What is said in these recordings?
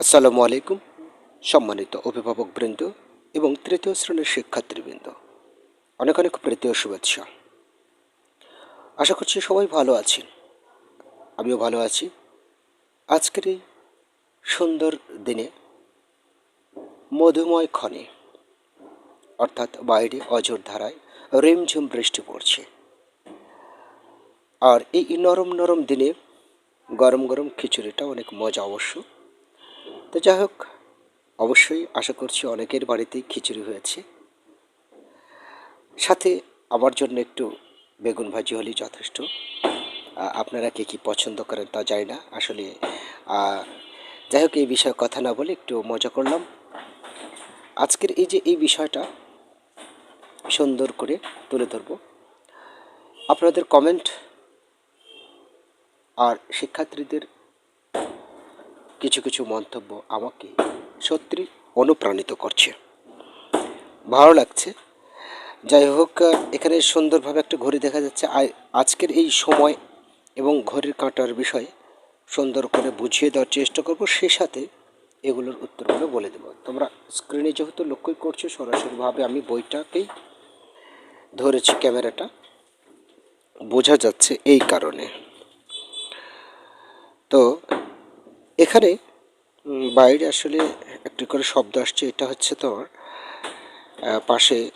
আসসালামু আলাইকুম, সম্মানিত অভিভাবকবৃন্দ এবং তৃতীয় শ্রেণির শিক্ষার্থীবৃন্দ। অনেক অনেক প্রীতীয় শুভেচ্ছা। আশা করছি সবাই ভালো আছেন। আমিও ভালো আছি। আজকের এই সুন্দর দিনে মধুময় ক্ষণে, অর্থাৎ বাইরে অজর ধারায় রিমঝিম বৃষ্টি পড়ছে। আর এই নরম নরম দিনে গরম গরম খিচুড়িটা অনেক মজা অবশ্য। তো যাই হোক, অবশ্যই আশা করছি অনেকের বাড়িতেই খিচুড়ি হয়েছে। সাথে আমার জন্য একটু বেগুন ভাজি হলেই যথেষ্ট। আপনারা কে কী পছন্দ করেন তা জানি না। আসলে যাই হোক, এই বিষয়ে কথা না বলে একটু মজা করলাম। আজকের এই যে, এই বিষয়টা সুন্দর করে তুলে ধরব। আপনাদের কমেন্ট আর শিক্ষার্থীদের কিছু কিছু মন্তব্য আমাকে সত্যি অনুপ্রাণিত করছে। ভালো লাগছে। যাই হোক, এখানে সুন্দরভাবে একটা ঘড়ি দেখা যাচ্ছে। আজকের এই সময় এবং ঘড়ির কাঁটার বিষয়ে সুন্দর করে বুঝিয়ে দেওয়ার চেষ্টা করব। সেই সাথে এগুলোর উত্তরগুলো বলে দেবো। তোমরা স্ক্রিনে যেহেতু লক্ষ্যই করছ, সরাসরিভাবে আমি বইটাকেই ধরেছি ক্যামেরাটা। বোঝা যাচ্ছে এই কারণে। তো এখানে বাইরে আসলে একটি করে শব্দ আসছে এটা হচ্ছে আহ, পাশে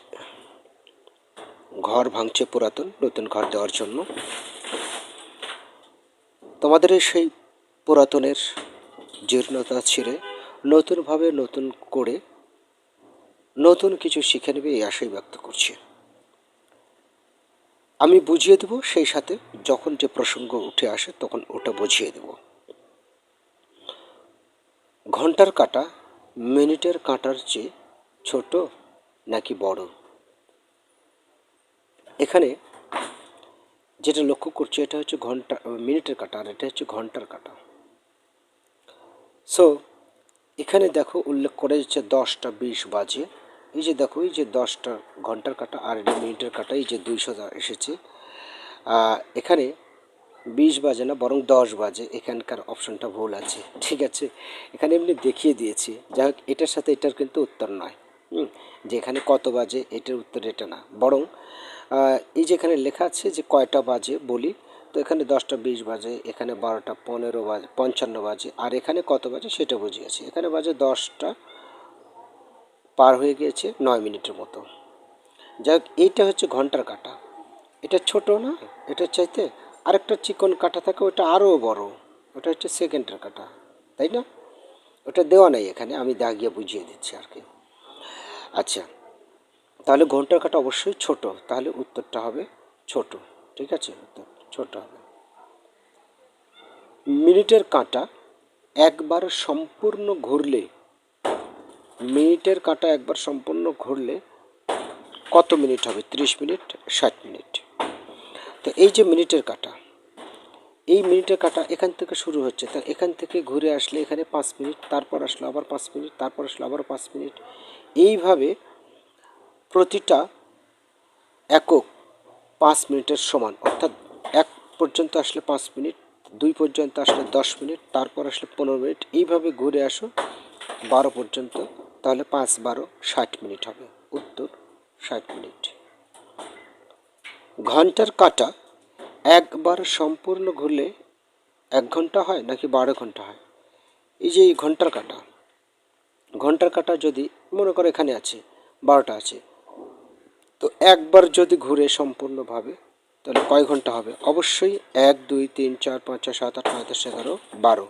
ঘর ভাঙছে পুরাতন নতুন ঘর দেওয়ার জন্য। তোমাদের সেই পুরাতনের জীর্ণতা ছিঁড়ে নতুনভাবে নতুন করে নতুন কিছু শিখে নেবে এই আশাই ব্যক্ত করছি। আমি বুঝিয়ে দেব সেই সাথে যখন যে প্রসঙ্গ উঠে আসে তখন ওটা বুঝিয়ে দেব। ঘণ্টার কাঁটা, মিনিটের কাঁটার চেয়ে ছোট নাকি বড়? এখানে যেটা লক্ষ্য করছি, এটা হচ্ছে ঘণ্টা মিনিটের কাঁটা আর এটা হচ্ছে ঘণ্টার কাঁটা। সো এখানে দেখো উল্লেখ করে যাচ্ছে দশটা বিশ বাজে। এই যে দেখো, এই যে দশটা ঘণ্টার কাঁটা আর এটা মিনিটের কাঁটা, এই যে দুইশো এসেছে। এখানে বিশ বাজে না, বরং দশ বাজে, এখানকার অপশনটা ভুল আছে। ঠিক আছে? এখানে এমনি দেখিয়ে দিয়েছি। যাই হোক, এটার সাথে এটার কিন্তু উত্তর নয়। যে এখানে কত বাজে, এটার উত্তর এটা না। বরং এই যে এখানে লেখা আছে যে কয়টা বাজে বলি, তো এখানে দশটা বিশ বাজে, এখানে বারোটা পনেরো বাজে, পঞ্চান্ন বাজে, আর এখানে কত বাজে সেটা বুঝিয়েছি। এখানে বাজে দশটা, পার হয়ে গিয়েছে নয় মিনিটের মতো। যাই হোক, এইটা হচ্ছে ঘণ্টার কাটা। এটা ছোট না? এটার চাইতে আরেকটা চিকন কাটা থাকে, ওটা আরও বড়। ওটা হচ্ছে সেকেন্ডের কাটা, তাই না? ওটা দেওয়া নেই এখানে, আমি দাগিয়ে বুঝিয়ে দিচ্ছি আর কি। আচ্ছা তাহলে ঘণ্টার কাটা অবশ্যই ছোট, তাহলে উত্তরটা হবে ছোট, ঠিক আছে? উত্তর ছোট হবে। মিনিটের কাঁটা একবার সম্পূর্ণ ঘুরলে, মিনিটের কাঁটা একবার সম্পূর্ণ ঘুরলে কত মিনিট হবে? ত্রিশ মিনিট, ষাট মিনিট। তো এই যে মিনিটের কাটা, এই মিনিটের কাটা এখান থেকে শুরু হচ্ছে। তা এখান থেকে ঘুরে আসলে এখানে পাঁচ মিনিট, তারপর আসলো আবার পাঁচ মিনিট, তারপর আসলো আবার পাঁচ মিনিট। এইভাবে প্রতিটা একক পাঁচ মিনিটের সমান। অর্থাৎ এক পর্যন্ত আসলে পাঁচ মিনিট, দুই পর্যন্ত আসলে দশ মিনিট, তারপর আসলে পনেরো মিনিট। এইভাবে ঘুরে আসো, বারো পর্যন্ত, তাহলে পাঁচ বারো ষাট মিনিট হবে। উত্তর ষাট মিনিট। ঘণ্টার কাটা একবার সম্পূর্ণ ঘুরলে এক ঘণ্টা হয় নাকি বারো ঘণ্টা হয়? এই যে এই ঘণ্টার কাটা ঘণ্টার কাটা যদি মনে করো এখানে আছে, বারোটা আছে, তো একবার যদি ঘুরে সম্পূর্ণভাবে, তাহলে কয় ঘণ্টা হবে? অবশ্যই এক, দুই, তিন, চার, পাঁচ, ছয়, সাত, আট, নয়, দশ, এগারো, বারো।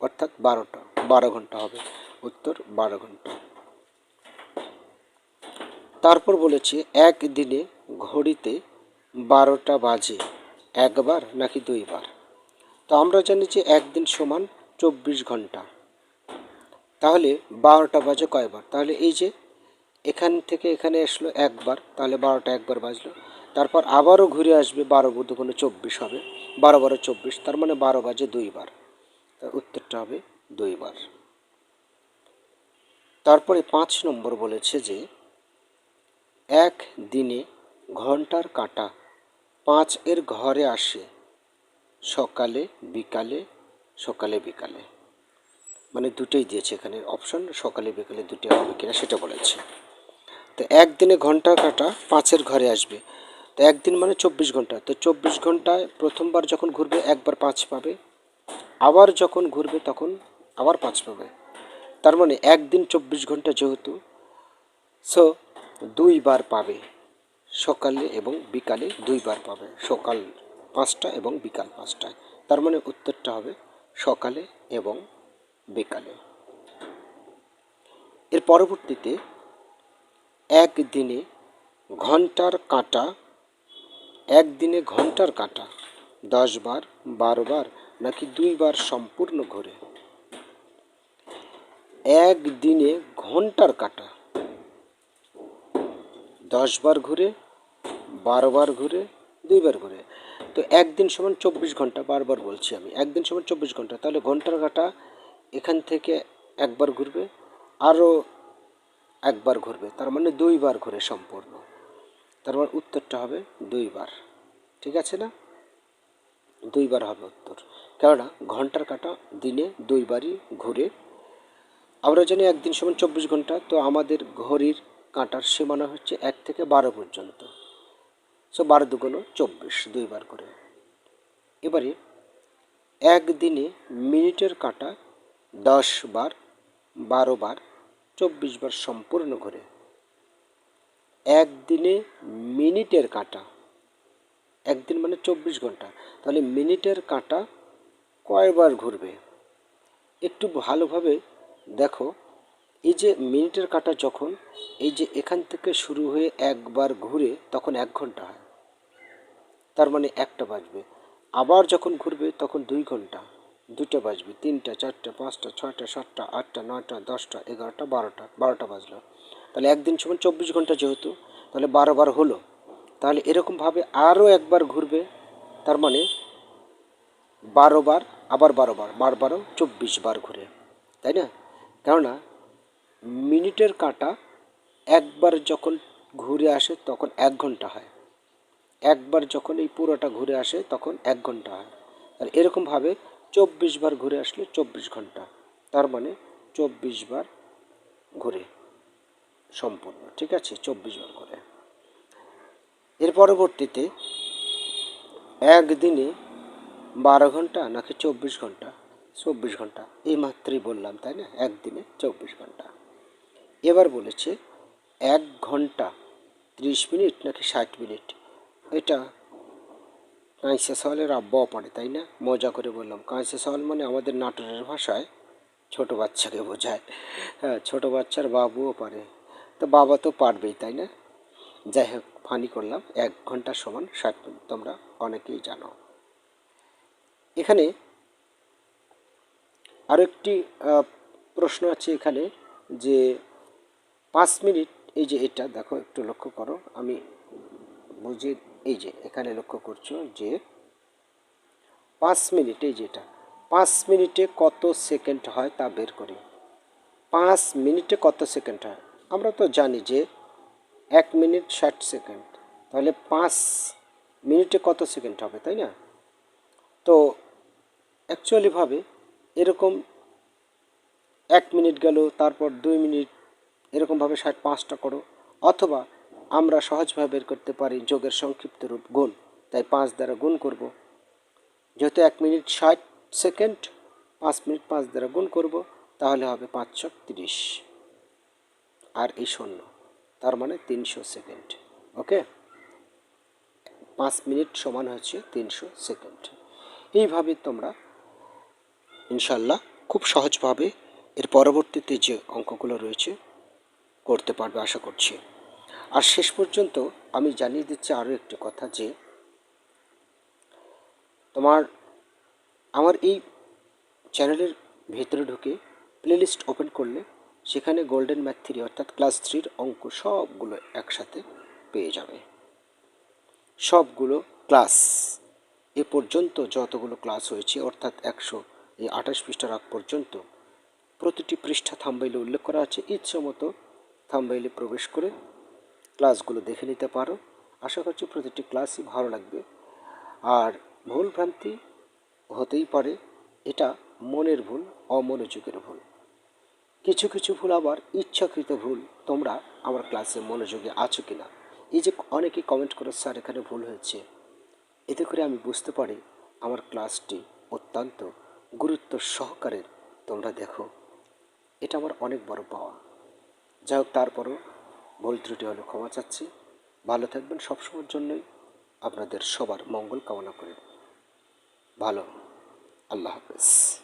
অর্থাৎ বারোটা, বারো ঘণ্টা হবে। উত্তর, বারো ঘণ্টা। তারপর বলেছে, একদিনে ঘড়িতে বারোটা বাজে, একবার নাকি দুইবার? তো আমরা জানি যে একদিন সমান চব্বিশ ঘণ্টা। তাহলে বারোটা বাজে কয়বার? তাহলে এই যে এখান থেকে এখানে আসলো একবার, তাহলে বারোটা একবার বাজলো। তারপর আবারও ঘুরে আসবে বারো বুধ কোনো চব্বিশ হবে। বারো বারো চব্বিশ, তার মানে বারো বাজে দুইবার। তার উত্তরটা হবে দুইবার। তারপরে পাঁচ নম্বর বলেছে যে এক দিনে ঘণ্টার কাঁটা পাঁচ এর ঘরে আসে। সকালে, বিকালে সকালে, বিকালে। মানে দুটোই দিয়েছে এখানে অপশন সকালে, বিকালে দুটো হবে কিনা সেটা বলেছে। তো একদিনে ঘণ্টা কাটা পাঁচের ঘরে আসবে। তো একদিন মানে চব্বিশ ঘণ্টা। তো চব্বিশ ঘন্টায় প্রথমবার যখন ঘুরবে, একবার পাঁচ পাবে। আবার যখন ঘুরবে তখন আবার পাঁচ পাবে। তার মানে একদিন চব্বিশ ঘণ্টা যেহেতু সো দুইবার পাবে। সকালে এবং বিকালে দুইবার পাবে। সকাল পাঁচটা এবং বিকাল পাঁচটায়। তার মানে উত্তরটা হবে সকালে এবং বিকালে। এর পরবর্তীতে একদিনে ঘণ্টার কাঁটা, একদিনে ঘণ্টার কাঁটা, দশ বার, বারো বার, নাকি দুইবার সম্পূর্ণ ঘোরে। একদিনে ঘণ্টার কাঁটা, দশ বার ঘুরে বারো বার ঘুরে, দুইবার ঘুরে। তো একদিন সমান চব্বিশ ঘণ্টা, বারবার বলছি আমি, একদিন সমান চব্বিশ ঘণ্টা, তাহলে ঘণ্টার কাঁটা এখান থেকে একবার ঘুরবে, আরও একবার ঘুরবে, তার মানে দুইবার ঘুরে সম্পূর্ণ। তার মানে উত্তরটা হবে দুইবার, ঠিক আছে না? দুইবার হবে উত্তর। কেননা ঘণ্টার কাটা দিনে দুইবারই ঘুরে। আমরা জানি একদিন সমান চব্বিশ ঘণ্টা, তো আমাদের ঘড়ির কাঁটার সীমানা হচ্ছে এক থেকে বারো পর্যন্ত। সো বারো দুগুলো চব্বিশ, দুইবার করে। এবারে একদিনে মিনিটের কাঁটা দশ বার, বারো বার, চব্বিশ বার সম্পূর্ণ ঘুরে একদিনে মিনিটের কাটা, একদিন মানে চব্বিশ ঘণ্টা, তাহলে মিনিটের কাঁটা কয়বার ঘুরবে? একটু ভালোভাবে দেখো, এই যে মিনিটের কাঁটা যখন, এই যে এখান থেকে শুরু হয়ে একবার ঘুরে, তখন এক ঘণ্টা হয়। তার মানে একটা বাজবে। আবার যখন ঘুরবে, তখন দুই ঘণ্টা। দুটো বাজবে, তিনটা, চারটা, পাঁচটা, ছয়টা, সাতটা, আটটা, নয়টা, দশটা, এগারোটা, বারোটা বারোটা বাজলো। তাহলে একদিন সমান চব্বিশ ঘণ্টা যেহেতু, তাহলে বারো বার হলো। তাহলে এরকমভাবে আরও একবার ঘুরবে, তার মানে বারো বার, আবার বারো বার বার বারো, চব্বিশ বার ঘুরে। তাই না? কেননা, মিনিটের কাঁটা একবার যখন ঘুরে আসে, তখন এক ঘণ্টা হয়। একবার যখন এই পুরোটা ঘুরে আসে, তখন এক ঘণ্টা হয়। আর এরকমভাবে চব্বিশ বার ঘুরে আসলে চব্বিশ ঘণ্টা। তার মানে চব্বিশ বার ঘুরে, সম্পূর্ণ, ঠিক আছে? চব্বিশ বার করে এর পরবর্তীতে একদিনে বারো ঘণ্টা নাকি চব্বিশ ঘণ্টা? চব্বিশ ঘণ্টা, এই মাত্রই বললাম, তাই না? একদিনে চব্বিশ ঘণ্টা। এবার বলেছে এক ঘণ্টা ত্রিশ মিনিট নাকি ষাট মিনিট? এটা কাঁচা সওয়ালের আব্বাও পারে তাই না? মজা করে বললাম। কাঁচা সওয়াল মানে আমাদের নাটোরের ভাষায় ছোট বাচ্চাকে বোঝায়। হ্যাঁ ছোটো বাচ্চার বাবুও পারে তো বাবা তো পারবেই, তাই না? যাই হোক, ফানি করলাম। এক ঘণ্টা সমান, ষাট মিনিট। তোমরা অনেকেই জানো। এখানে আরও একটি প্রশ্ন আছে এখানে যে পাঁচ মিনিট, এই যে এটা, দেখো, একটু লক্ষ্য করো। আমি বুঝে এই যে, এখানে লক্ষ্য করছ যে পাঁচ মিনিট, এই যেটা, পাঁচ মিনিটে কত সেকেন্ড হয় তা বের করি। পাঁচ মিনিটে কত সেকেন্ড হয়? আমরা তো জানি যে এক মিনিট ষাট সেকেন্ড, তাহলে পাঁচ মিনিটে কত সেকেন্ড হবে, তাই না? তো অ্যাকচুয়ালিভাবে এরকম এক মিনিট গেল, তারপর দুই মিনিট এরকমভাবে ষাট পাঁচটা করো, অথবা আমরা সহজভাবে বের করতে পারি যোগের সংক্ষিপ্ত রূপ, গুণ। তাই পাঁচ দ্বারা গুণ করব। যেহেতু এক মিনিট ষাট সেকেন্ড, পাঁচ মিনিট পাঁচ দ্বারা গুণ করব, তাহলে হবে পাঁচশো তিরিশ। আর এই শূন্য, তার মানে তিনশো সেকেন্ড, ওকে? পাঁচ মিনিট সমান হচ্ছে তিনশো সেকেন্ড। এইভাবে তোমরা, ইনশাল্লাহ, খুব সহজভাবে এর পরবর্তীতে যে অঙ্কগুলো রয়েছে, করতে পারবে, আশা করছি। আর শেষ পর্যন্ত আমি জানিয়ে দিচ্ছি আরও একটি কথা যে তোমার, আমার এই চ্যানেলের ভেতরে ঢুকে প্লেলিস্ট ওপেন করলে সেখানে গোল্ডেন ম্যাথ থ্রি অর্থাৎ ক্লাস থ্রির অঙ্ক সবগুলো একসাথে পেয়ে যাবে। সবগুলো ক্লাস, এ পর্যন্ত যতগুলো ক্লাস হয়েছে, অর্থাৎ একশো এই আঠাশ পৃষ্ঠার আগ পর্যন্ত প্রতিটি পৃষ্ঠা থাম্বাইলে উল্লেখ করা আছে। ইচ্ছা মতো থাম্বাইলে প্রবেশ করে ক্লাসগুলো দেখে নিতে পারো। আশা করছি প্রতিটি ক্লাসই ভালো লাগবে। আর ভুল ভ্রান্তি হতেই পারে। এটা মনের ভুল, অমনোযোগের ভুল। কিছু কিছু ভুল আবার ইচ্ছাকৃত ভুল। তোমরা আমার ক্লাসে মনোযোগে আছো কি না এই যে অনেকেই কমেন্ট করে, স্যার, এখানে ভুল হয়েছে। এতে করে আমি বুঝতে পারি আমার ক্লাসটি অত্যন্ত গুরুত্ব সহকারের। তোমরা দেখো, এটা আমার অনেক বড় পাওয়া। যাই হোক, তারপরও ভুল ত্রুটি হলে ক্ষমা চাচ্ছি। ভালো থাকবেন সবসময়ের জন্যই। আপনাদের সবার মঙ্গল কামনা করে। ভালো। আল্লাহ হাফেজ।